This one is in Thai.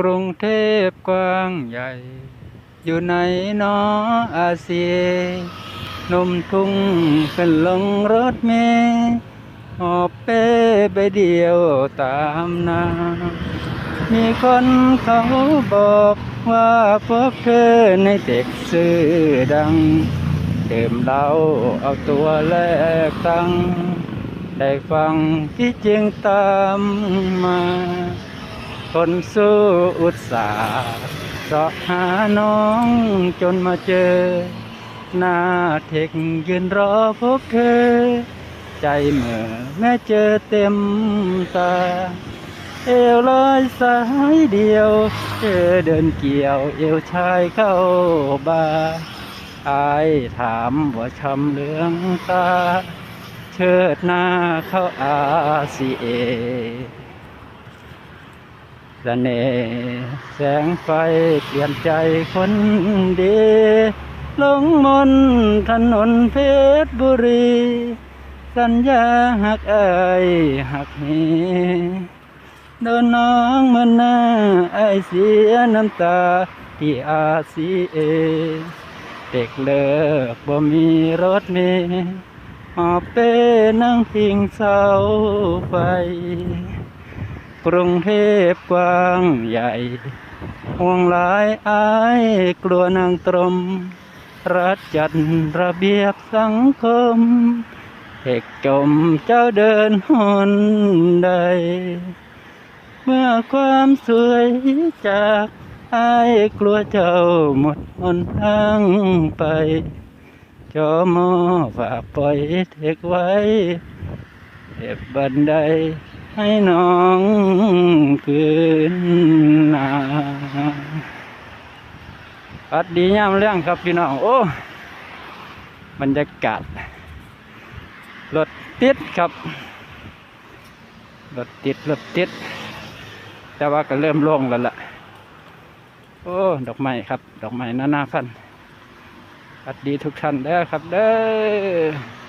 กรุงเทพกว้างใหญ่ อยู่ไหนนออาเซียนมทุ่งเป็นลงรถเมล์หอบเป้ใบเดียวตามนามีคนเขาบอกว่าพวกเธอในเด็กซื่อดังดื่มเหล้าเอาตัวแลกตัง ได้ฟังที่จริงตามมา คนสู้อุตสาห์สาะหาน้องจนมาเจอ หน้าเทคยืนรอพบเธอ ใจเหมื่อแม้เจอเต็มตา เอวลอยสายเดียว เธอเดินเกี่ยวเอวชายเข้าบาอายถามว่าชำเหลืองตา เชิดหน้าเข้าอาซีเอ สน่ห์แสงไฟเปลี่ยนใจคนดี ลงมนถนนเพชรบุรี สัญญาหักเอ่ยหักเฮโดนน้องมื่อหน้าไอเสียน้ำตาที่อาซีเอ เด็กเลิกบ่มีรถเมล์หอบเป้นั่งพิงเสาไฟ กรุงเทพกว้างใหญ่ ห่วงหลายอายกลัวนางตรม รัฐจัดระเบียบสังคมเอกจมเจ้าเดินหนใด เมื่อความสวยจากอายกลัวเจ้าหมดหนทางไป จอมอฝากปล่อยเทกไว้เก็บบันได ให้น้องคืนนาอัดดีย่ามเรื่องครับพี่น้อง โอ้ บรรยากาศ รถติดครับ รถติด รถติด แต่ว่าก็เริ่มโล่งแล้วล่ะ โอ้ ดอกไม้ครับ ดอกไม้นานาพันธุ์อัดดีทุกท่านเด้อครับเด้อ